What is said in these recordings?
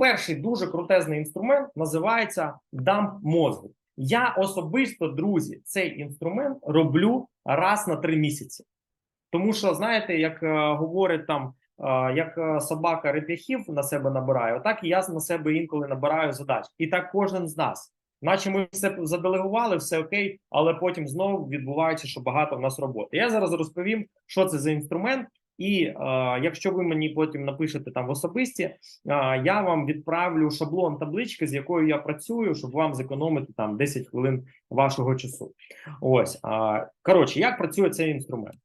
перший дуже крутезний інструмент називається дамп мозку. Я особисто, друзі, цей інструмент роблю раз на три місяці. Тому що, знаєте, як е, говорять там, е, як е, собака реп'яхів на себе набирає, отак і я на себе інколи набираю задач. І так кожен з нас. Наче ми все заделегували, все окей, але потім знову відбувається, що багато в нас роботи. Я зараз розповім, що це за інструмент, і е, якщо ви мені потім напишете там в особисті, е, я вам відправлю шаблон таблички, з якою я працюю, щоб вам зекономити там 10 хвилин вашого часу. Ось е, коротше, як працює цей інструмент?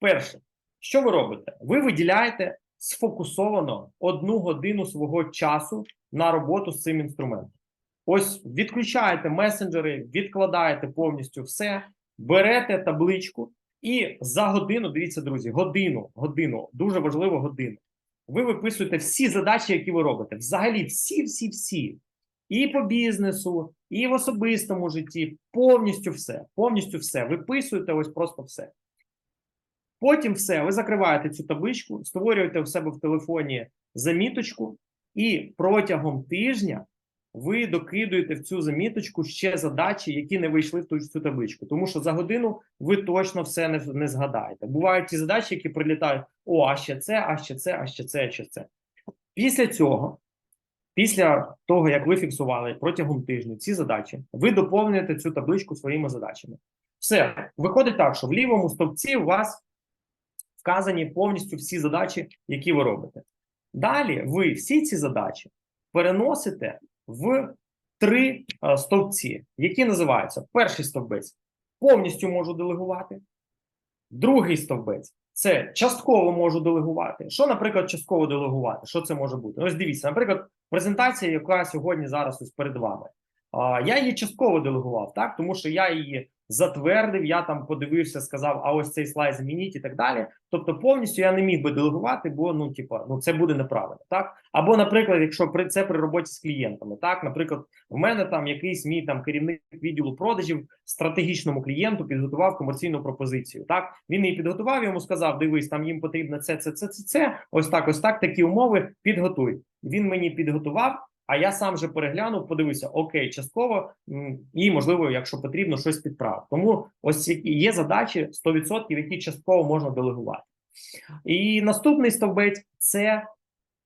Перше, що ви робите? Ви виділяєте сфокусовано одну годину свого часу на роботу з цим інструментом. Ось відключаєте месенджери, відкладаєте повністю все, берете табличку, і за годину, дивіться, друзі, годину, годину, дуже важливо годину. Ви виписуєте всі задачі, які ви робите. Взагалі, всі, всі, всі. І по бізнесу, і в особистому житті. Повністю все. Повністю все. Виписуєте ось просто все. Потім все, ви закриваєте цю табличку, створюєте в себе в телефоні заміточку, і протягом тижня ви докидуєте в цю заміточку ще задачі, які не вийшли в ту цю табличку. Тому що за годину ви точно все не, не згадаєте. Бувають ті задачі, які прилітають: о, а ще це, а ще це, а ще це, а ще це. Після цього, після того, як ви фіксували протягом тижня ці задачі, ви доповнюєте цю табличку своїми задачами. Все, виходить так, що в лівому стовпці у вас вказані повністю всі задачі, які ви робите. Далі ви всі ці задачі переносите в три е, стовпці, які називаються перший стовбець повністю можу делегувати, другий стовбець це частково можу делегувати. Що, наприклад, частково делегувати? Що це може бути? Ось дивіться, наприклад, презентація, яка сьогодні зараз ось перед вами. Я її частково делегував, так тому що я її затвердив, я там подивився, сказав, а ось цей слайд змініть і так далі. Тобто, повністю я не міг би делегувати, бо ну, типа, ну це буде неправильно, так або, наприклад, якщо при це при роботі з клієнтами, так, наприклад, в мене там якийсь мій там керівник відділу продажів стратегічному клієнту підготував комерційну пропозицію. Так він її підготував, йому сказав: Дивись, там їм потрібно це, це, це, це, це. Ось так, ось так. Такі умови підготуй. Він мені підготував. А я сам же переглянув, подивився, окей, частково і можливо, якщо потрібно, щось підправ. Тому ось є задачі 100%, які частково можна делегувати. І наступний стовбець це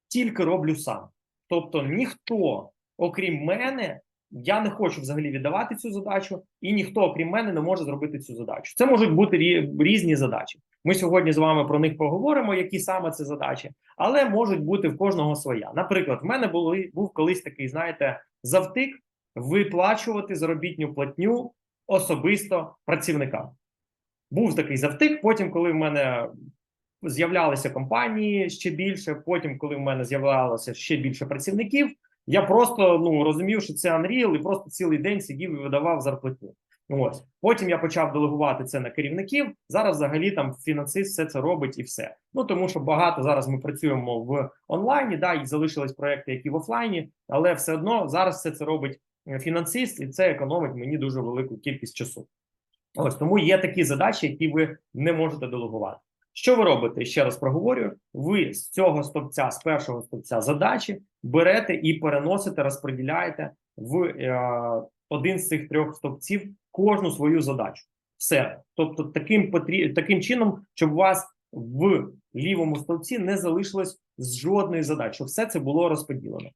тільки роблю сам. Тобто, ніхто, окрім мене, я не хочу взагалі віддавати цю задачу, і ніхто, окрім мене, не може зробити цю задачу. Це можуть бути різні задачі. Ми сьогодні з вами про них поговоримо, які саме це задачі, але можуть бути в кожного своя. Наприклад, в мене були був колись такий, знаєте, завтик виплачувати заробітню платню особисто працівникам. Був такий завтик. Потім, коли в мене з'являлися компанії ще більше, потім, коли в мене з'являлося ще більше працівників. Я просто ну розумів, що це Unreal, і просто цілий день сидів і видавав зарплатню. Ось потім я почав делегувати це на керівників. Зараз взагалі там фінансист все це робить і все. Ну тому що багато зараз ми працюємо в онлайні, да, і залишились проекти, які в офлайні, але все одно зараз все це робить е, фінансист, і це економить мені дуже велику кількість часу. Ось тому є такі задачі, які ви не можете делегувати. Що ви робите? Ще раз проговорюю: ви з цього стовпця, з першого стовпця задачі берете і переносите, розподіляєте в е, один з цих трьох стовпців кожну свою задачу. Все. Тобто, таким потріб... таким чином, щоб у вас в лівому стовпці не залишилось з жодної задачі, щоб все це було розподілено.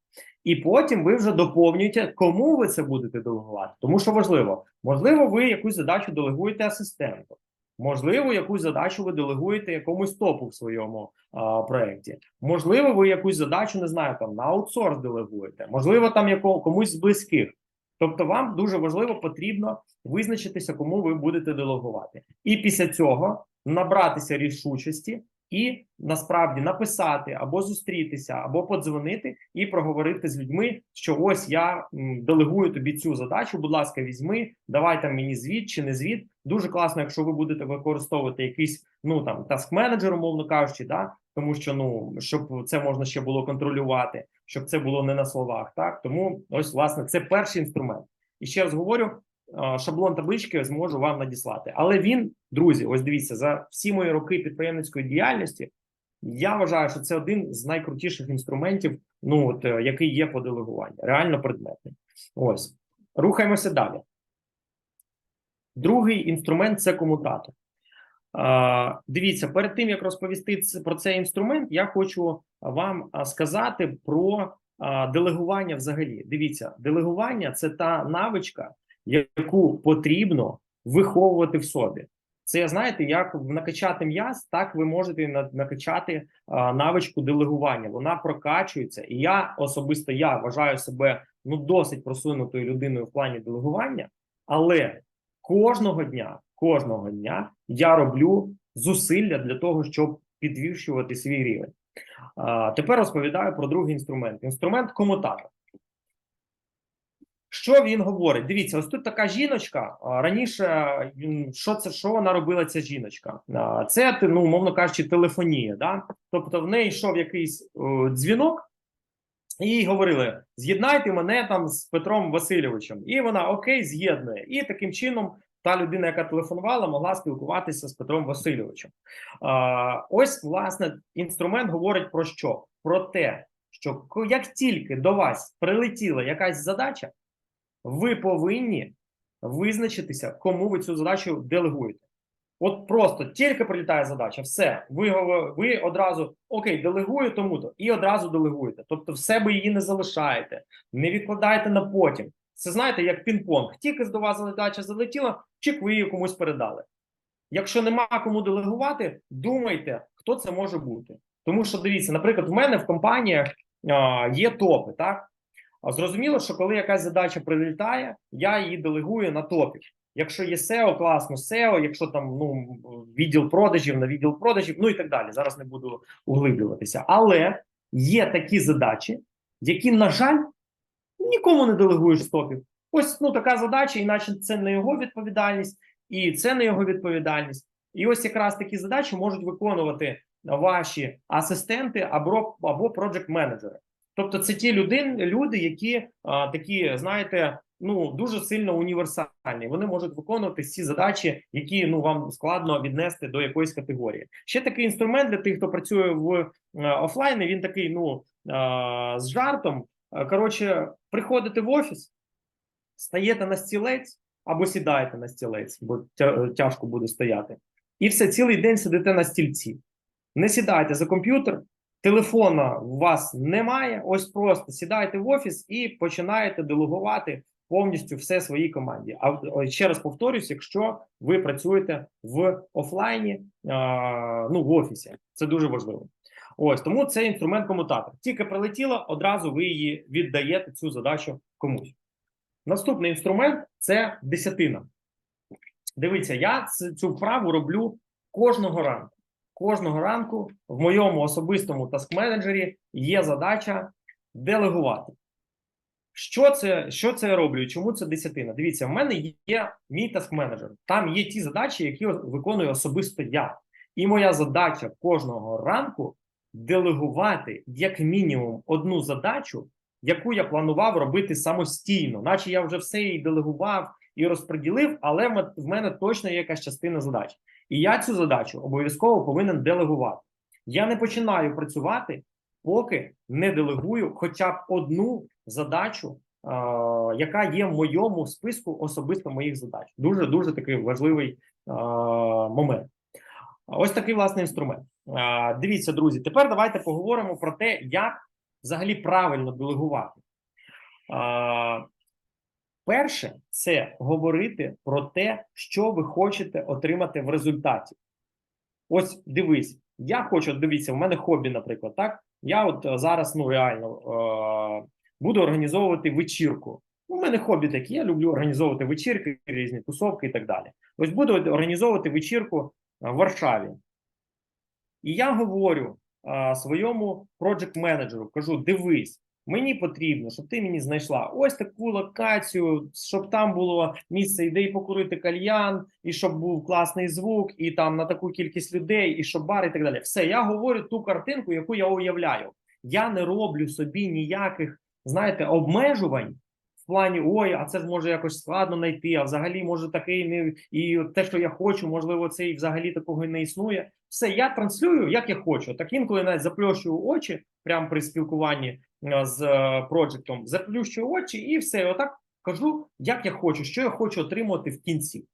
І потім ви вже доповнюєте, кому ви це будете делегувати. Тому що важливо, можливо, ви якусь задачу делегуєте асистенту. Можливо, якусь задачу ви делегуєте якомусь топу в своєму а, проєкті. Можливо, ви якусь задачу не знаю, там на аутсорс делегуєте, можливо, там якому, комусь з близьких. Тобто, вам дуже важливо потрібно визначитися, кому ви будете делегувати, і після цього набратися рішучості і насправді написати або зустрітися, або подзвонити і проговорити з людьми, що ось я делегую тобі цю задачу. Будь ласка, візьми, давай там мені звіт чи не звіт. Дуже класно, якщо ви будете використовувати якийсь ну там таск менеджер, умовно кажучи, да тому що ну щоб це можна ще було контролювати, щоб це було не на словах. Так тому ось власне це перший інструмент. І ще раз говорю. Шаблон таблички зможу вам надіслати, але він, друзі, ось дивіться за всі мої роки підприємницької діяльності. Я вважаю, що це один з найкрутіших інструментів, ну от е, який є по делегуванню, реально предметний. Ось рухаємося далі. Другий інструмент це комутатор. Дивіться, перед тим як розповісти про цей інструмент, я хочу вам сказати про делегування взагалі. Дивіться, делегування це та навичка, яку потрібно виховувати в собі. Це знаєте, як накачати м'яз, так ви можете накачати навичку делегування. Вона прокачується, і я особисто я вважаю себе ну досить просунутою людиною в плані делегування, але кожного дня, кожного дня я роблю зусилля для того, щоб підвищувати свій рівень. А, тепер розповідаю про другий інструмент: інструмент комутатор. Що він говорить? Дивіться, ось тут така жіночка. Раніше що це що вона робила? Ця жіночка? Це ну, умовно кажучи, телефонія. Да? Тобто, в неї йшов якийсь дзвінок, і їй говорили: з'єднайте мене там з Петром Васильовичем. І вона окей, з'єднує. І таким чином та людина, яка телефонувала, могла спілкуватися з Петром Васильовичем. А, ось власне інструмент говорить про що? Про те, що як тільки до вас прилетіла якась задача, ви повинні визначитися, кому ви цю задачу делегуєте. От просто тільки прилітає задача, все, ви, ви одразу окей, делегую тому-то і одразу делегуєте. Тобто, в себе її не залишаєте, не відкладаєте на потім. Це знаєте, як пінг-понг. Тільки до вас задача залетіла, чик ви її комусь передали. Якщо нема кому делегувати, думайте, хто це може бути. Тому що дивіться, наприклад, в мене в компаніях а, є топи, так? А зрозуміло, що коли якась задача прилітає, я її делегую на топів. Якщо є SEO, класно SEO, якщо там ну відділ продажів на відділ продажів, ну і так далі. Зараз не буду углиблюватися. Але є такі задачі, які, на жаль, нікому не делегуєш з топів. Ось ну така задача, іначе це не його відповідальність, і це не його відповідальність. І ось якраз такі задачі можуть виконувати ваші асистенти або або project менеджери Тобто, це ті люди, люди, які а, такі, знаєте, ну дуже сильно універсальні. Вони можуть виконувати всі задачі, які ну вам складно віднести до якоїсь категорії. Ще такий інструмент для тих, хто працює в а, офлайні. Він такий, ну а, з жартом. Коротше, приходите в офіс, стаєте на стілець або сідаєте на стілець, бо тяжко буде стояти, і все цілий день сидите на стільці. Не сідайте за комп'ютер, телефона у вас немає. Ось просто сідайте в офіс і починаєте делегувати повністю все своїй команді. А ще раз повторюсь, якщо ви працюєте в офлайні, ну в офісі, це дуже важливо. Ось тому це інструмент комутатор. Тільки прилетіло, одразу ви її віддаєте цю задачу комусь. Наступний інструмент це десятина. Дивіться, я цю вправу роблю кожного ранку. Кожного ранку в моєму особистому таск-менеджері є задача делегувати. Що це, що це я роблю? Чому це десятина? Дивіться, в мене є мій таск-менеджер. Там є ті задачі, які виконую особисто я. І моя задача кожного ранку делегувати як мінімум одну задачу, яку я планував робити самостійно, наче я вже все її делегував і розподілив, але в мене точно є якась частина задач. І я цю задачу обов'язково повинен делегувати. Я не починаю працювати, поки не делегую хоча б одну задачу, е, яка є в моєму списку особисто моїх задач. Дуже дуже такий важливий е, момент. Ось такий власний інструмент. Е, дивіться, друзі. Тепер давайте поговоримо про те, як взагалі правильно делегувати. Е, Перше, це говорити про те, що ви хочете отримати в результаті. Ось дивись, я хочу, дивіться, у мене хобі, наприклад, так. Я от е, зараз ну реально е- буду організовувати вечірку. У мене хобі такі, я люблю організовувати вечірки, різні тусовки і так далі. Ось буду організовувати вечірку е, в Варшаві. І я говорю е, своєму project менеджеру кажу: дивись, мені потрібно, щоб ти мені знайшла ось таку локацію, щоб там було місце, де покурити кальян, і щоб був класний звук, і там на таку кількість людей, і щоб бар, і так далі. Все, я говорю ту картинку, яку я уявляю. Я не роблю собі ніяких, знаєте, обмежувань. В плані ой, а це ж може якось складно знайти, а взагалі може такий не і те, що я хочу, можливо, це і взагалі такого не існує. все, я транслюю, як я хочу. Так інколи навіть заплющую очі прямо при спілкуванні з е, проджектом, заплющую очі і все. Отак кажу, як я хочу, що я хочу отримати в кінці.